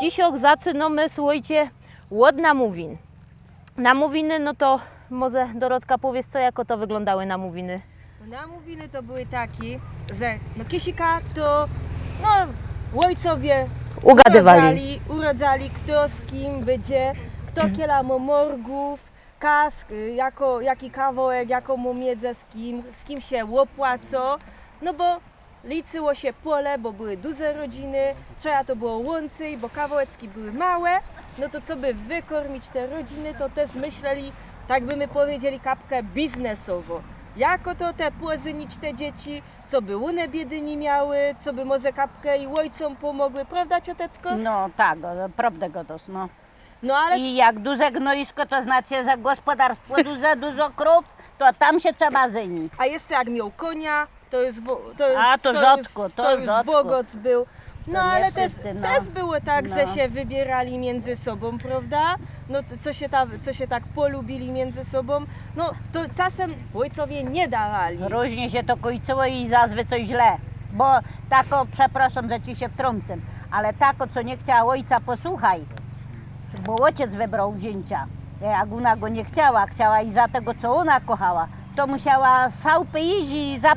Dzisiaj zaczynamy, słuchajcie, od namówin. Namówiny, no to może Dorotka powiedz, co jako to wyglądały namówiny. Namówiny to były takie, że no Kiesika to no ojcowie Ugadywali. urodzali, urodzali kto z kim będzie, kto kiela mu morgów, kask, y, jako, jaki kawałek, jaką mu miedzę z kim, z kim się łopłaco, no bo liczyło się pole, bo były duże rodziny, trzeba to było łącej, bo kawałeczki były małe, no to co by wykormić te rodziny, to też myśleli, tak by my powiedzieli, kapkę biznesowo. Jako to te płozynić te dzieci, co by one biedy nie miały, co by może kapkę i ojcom pomogły, prawda ciotecko? No tak, prawdę godos, no. No ale I jak duże gnoisko, to znaczy, że gospodarstwo duże, dużo krów, to tam się trzeba zyni. A jeszcze jak miał konia, to jest, wo- to jest, A, to jest, rzadko, to to już rzadko. bogoc był. No nie ale też, wszyscy, no. też było tak, że No. się wybierali między sobą, prawda? No to co się, ta, co się tak polubili między sobą, no to czasem ojcowie nie dawali. Różnie się to kończyło i zazwyczaj źle. Bo tako, przepraszam, że ci się wtrącę, ale tako, co nie chciała ojca, posłuchaj, bo ojciec wybrał wzięcia. Jak ona go nie chciała, chciała i za tego, co ona kochała, to musiała sałpy iść i za,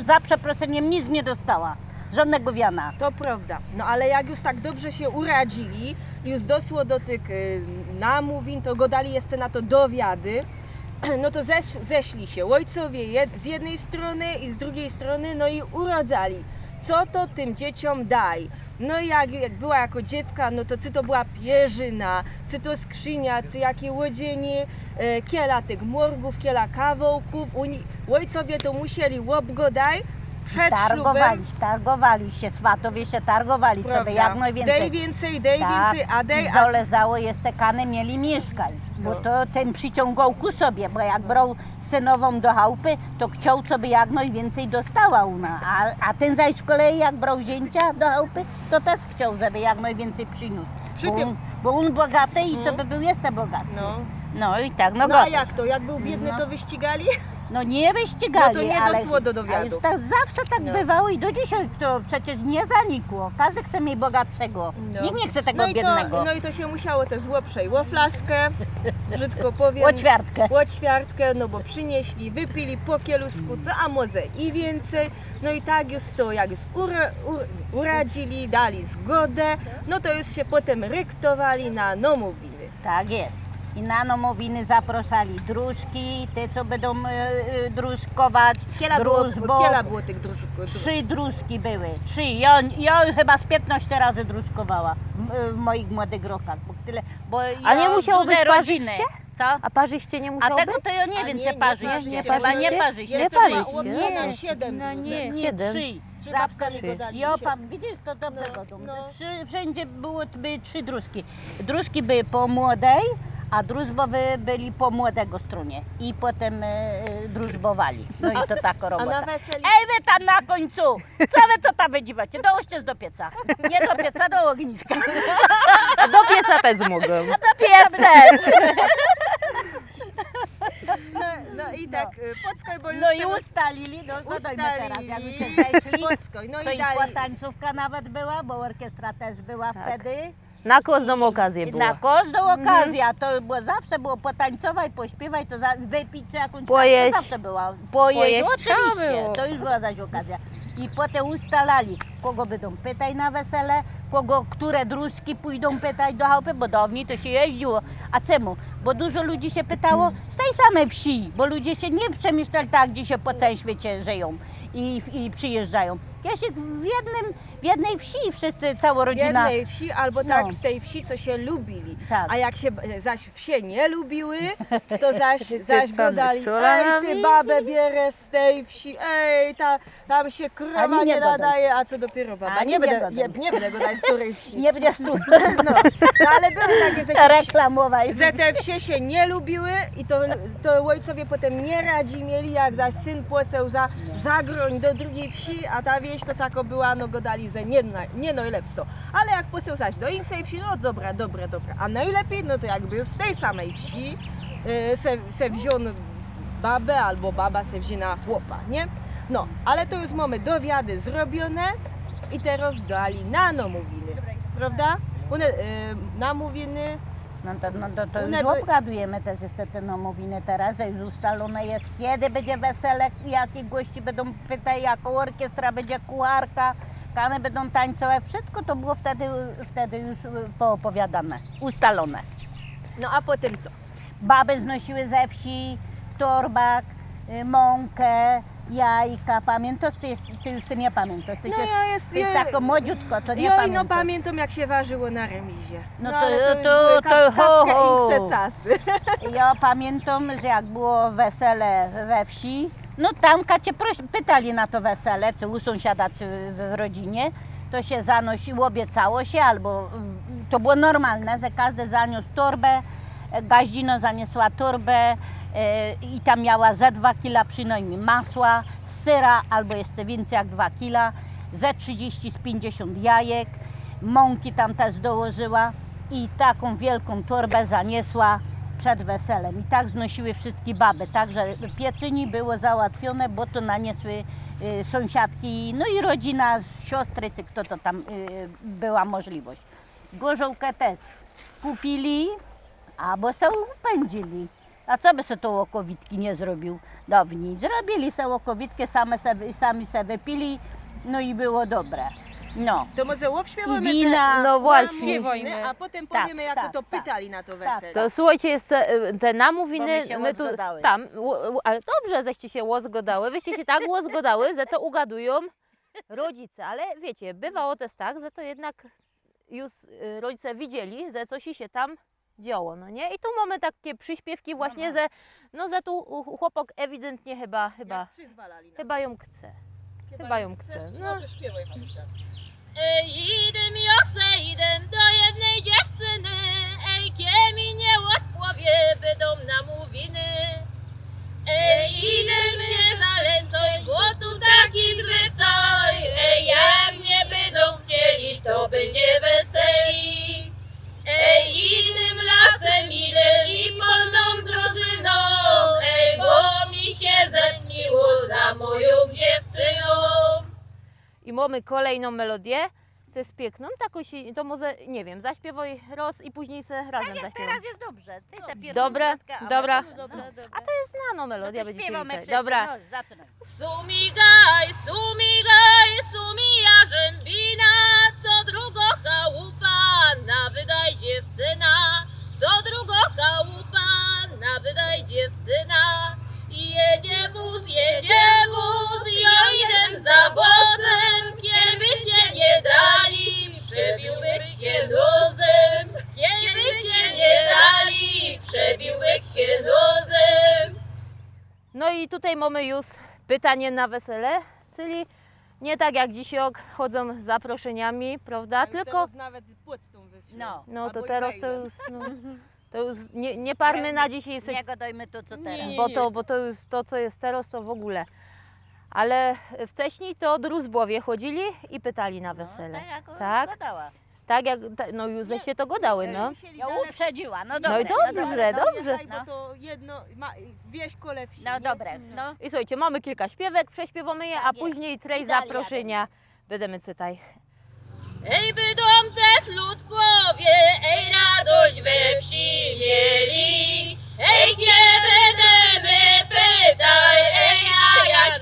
za przeproszeniem nic nie dostała. Żadnego wiana. To prawda. No ale jak już tak dobrze się uradzili, już doszło do tych y, namówin, to go dali jeszcze na to dowiady, no to zesz, zeszli się ojcowie z jednej strony i z drugiej strony, no i urodzali. Co to tym dzieciom daj? No i jak, jak była jako dziewka, no to czy to była pierzyna, czy to skrzynia, czy jakie łodzienie, e, kiela tych morgów, kiela kawałków. Oni, ojcowie to musieli łobgodaj przed ślubem. Targowali, targowali się, swatowie się targowali, co by jak najwięcej. Dej więcej, dej więcej, a dej, i a zależało jeszcze kany mieli mieszkać, bo No. to ten przyciągał ku sobie, bo jak brał synową do chałupy, to chciał, co by jak najwięcej dostała ona, a, a ten zaś z kolei jak brał zięcia do chałupy, to też chciał, żeby jak najwięcej przyniósł. Przy Bo tym- on, bo on bogaty i co Mm. by był jeszcze bogaty. no. No i tak, no, No a jak to? Jak był biedny, No. to wyścigali? No nie wyścigali, No to nie ale, doszło do ale dowiadów. tak, zawsze tak No. bywało i do dzisiaj to przecież nie zanikło. Każdy chce mieć bogatszego. No. Nikt nie chce tego No i, biednego. to, no i to się musiało te złoprzej łoflaskę, brzydko powiem. Łoćwiartkę. Łoćwiartkę, no bo przynieśli, wypili po kielusku, co, a może i więcej. No i tak już to, jak już ura, ur, uradzili, dali zgodę, no to już się potem ryktowali na nomowiny. Tak jest. I na nomowiny zapraszali dróżki, te co będą e, e, dróżkować. Kiela było, Dróżbo. kiela było tych drus, Trzy dróżki były. Trzy. Ja, ja chyba z 15 razy dróżkowała w, w moich młodych rokach. Bo tyle, bo A nie ja musiało duże być rodziny. parzyście? Co? A parzyście nie A musiało tego być? to ja nie A wiem, nie, co nie parzyście. parzyście. Chyba nie Nie parzyście. Nie Jest paliście. łączona Nie. siedem No druzek. nie, nie, Siedem. trzy. Trzy babkami trzy. go dali, Ja pan, widzisz, to dobrze No, no. Trzy, wszędzie było by trzy dróżki. Dróżki były po młodej, a drużbowy byli po młodego stronie. I potem e, e, drużbowali. No i to taka A na robota. weseli Ej wy tam na końcu! Co wy to tam wydziwacie? Dołóżcie do pieca. Nie do pieca, do ogniska. A do pieca też mogę. Piec też! No, no i tak, y, podskoj, bo już No i ustalili, no teraz, jak my się ustalili, zeszli. podskoj, no To i i dali, tańcówka nawet była, bo orkiestra też była Tak. wtedy. Na każdą okazję było. na każdą okazję, a to było zawsze było potańcować, pośpiewać, to za, wypić co jakąś Pojeść. to zawsze była. Pojeść, Pojeść, to oczywiście, było. to już była zaś okazja. I potem ustalali, kogo będą pytać na wesele, kogo, które dróżki pójdą pytać do chałupy, bo dawniej to się jeździło. A czemu? Bo dużo ludzi się pytało z tej samej wsi, bo ludzie się nie przemieszczali tak, gdzie się po całym świecie żyją i, i przyjeżdżają. Ja się w, jednym, w jednej wsi wszyscy, cała w rodzina... jednej wsi albo tak No. w tej wsi, co się lubili. Tak. A jak się e, zaś wsie nie lubiły, to zaś, zaś tam go dali, ej solami. ty babę bierę z tej wsi, ej ta, tam się krowa Ani nie nie godaj. nadaje, a co dopiero baba. Ani nie, nie będę, nie, nie będę z której wsi. Nie będzie stu No, no ale były takie ze wsi, reklamować. że te wsie się nie lubiły i to, to ojcowie potem nie radzi mieli, jak zaś syn poseł za zagroń do drugiej wsi, a ta wieś to tako była, no go dali ze nie, na- nie najlepszo. Ale jak poseł zaś do innej wsi, no dobra, dobra, dobra. A najlepiej, no to jakby z tej samej wsi y, se, se wziął babę albo baba se wzięła chłopa, nie? No, ale to już mamy dowiady zrobione i teraz dali nanomówiny, prawda? One, y, namówiny, No to, no to, to One już by- obgadujemy też jeszcze te namówiny teraz, że już ustalone jest, kiedy będzie wesele, jakie gości będą pytać, jaka orkiestra będzie, kucharka, kany będą tańcować, wszystko to było wtedy, wtedy już y, poopowiadane, ustalone. no a potem co? Baby znosiły ze wsi w torbach y, mąkę, jajka, pamiętasz, czy, jest, czy już ty nie pamiętasz? Ty No się, ja jest... ty jest ja- tako młodziutko, co nie Joj, no pamiętasz. pamiętam jak się ważyło na remizie. No No, to- ale to już to- były to kap, ho, kapkę ho. i czasy. Ja pamiętam, że jak było wesele we wsi, no tam kacie proś- pytali na to wesele, czy u sąsiada, czy w, w rodzinie, to się zanosiło, obiecało się, albo mm, to było normalne, że każdy zaniósł torbę, gaździno zaniosła torbę e, i tam miała ze 2 kila przynajmniej masła, syra albo jeszcze więcej jak 2 kila, ze 30 z 50 jajek, mąki tam też dołożyła i taką wielką torbę zaniesła przed weselem. I tak znosiły wszystkie baby, także pieczyni było załatwione, bo to naniesły y, sąsiadki, no i rodzina, siostry, czy kto to tam y, była możliwość. Gorzołkę też kupili, albo se upędzili. A co by se to łokowitki nie zrobił dawniej? Zrobili se łokowitkę, same sobie, sami sobie pili, no i było dobre. No. To może obśpiewamy I wina. te No właśnie. namówiny, a potem Tak, powiemy jak tak, to tak. pytali na to Tak, wesele. To słuchajcie, jest e, te Bo namówiny, my się my tu łozgodały. tam, ł- ł- ale dobrze, żeście się łozgodały, wyście się tak łozgodały, że to ugadują rodzice, ale wiecie, bywało też tak, że to jednak już y, rodzice widzieli, że coś się tam działo, no nie? I tu mamy takie przyśpiewki właśnie, no. że no, że tu chłopak ewidentnie chyba, chyba, chyba ją chce. chyba ją chce, no. No to śpiewaj Mamusia. Ej, idę miosę, idę do jednej dziewczyny, ej, kie mi nie odpowie, będą namówiny. Ej, idę się zalecoj, bo tu taki zwyczaj, ej, jak mnie będą chcieli, to będzie weseli. I mamy kolejną melodię, to jest piękną, taką się, to może, nie wiem, zaśpiewaj raz i później se razem Tak jak zaśpiewam. teraz jest dobrze. Ty se pierwszą Dobra, zwrotkę, a dobra. potem- no. A to jest znana melodia, No to śpiewamy wiedzieć. wszyscy, Dobra. No, zaczynaj. Sumigaj, sumigaj, sumija rzębina, co drugo chałupa, na wydaj dziewczyna, co drugo chałupa, na wydaj dziewczyna. I jedzie wóz, jedzie wóz, ja mamy już pytanie na wesele, czyli nie tak jak dzisiaj chodzą z zaproszeniami, prawda? Tylko, Teraz nawet pocztą wyślą. No. no to Albo teraz to e-mailem. już, no, to już nie, nie parmy na dzisiejszy Nie gadajmy to, co teraz. bo to, bo to już to, co jest teraz, to w ogóle. Ale wcześniej to druzbowie chodzili i pytali na wesele. No, tak jak Tak? gadała. Tak jak, ta- no już żeście to godały, no. Musieli Ja uprzedziła, no No dobrze. i dobrze, dobrze. No. bo to jedno, ma, wieś kole wsi, No nie? dobre, no. I słuchajcie, mamy kilka śpiewek, prześpiewamy je, a Tak jest. później trej I dalej zaproszenia będziemy czytać. Ej, bydą te slutkowie, ej, radość we wsi mieli. Ej, kiedy będziemy pytaj, ej, a Jaśka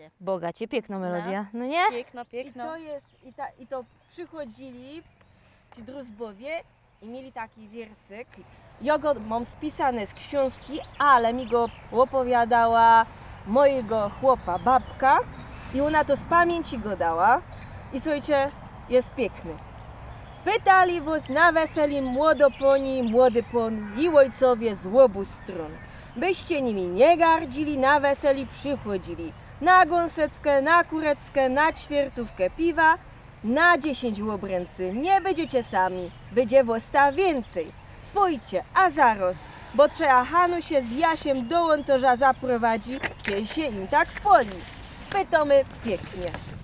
Bogacie. Bogacie, piękna melodia, no nie? Piękno, I to jest, i, ta, i to przychodzili ci druzbowie i mieli taki wierszyk. Ja go mam spisany z książki, ale mi go opowiadała mojego chłopa babka i ona to z pamięci go dała. I słuchajcie, jest piękny. Pytali was na weseli młodoponi, młody pon i ojcowie z obu stron. Byście nimi nie gardzili, na weseli przychodzili. Na gąseckę, na kureckę, na ćwiertówkę piwa, na dziesięć łobręcy. Nie będziecie sami, będzie wosta więcej. Pójdźcie, a zaraz, bo trzeba Hanu się z Jasiem do łątorza zaprowadzi, kiedy się im tak poli. Pytamy pięknie.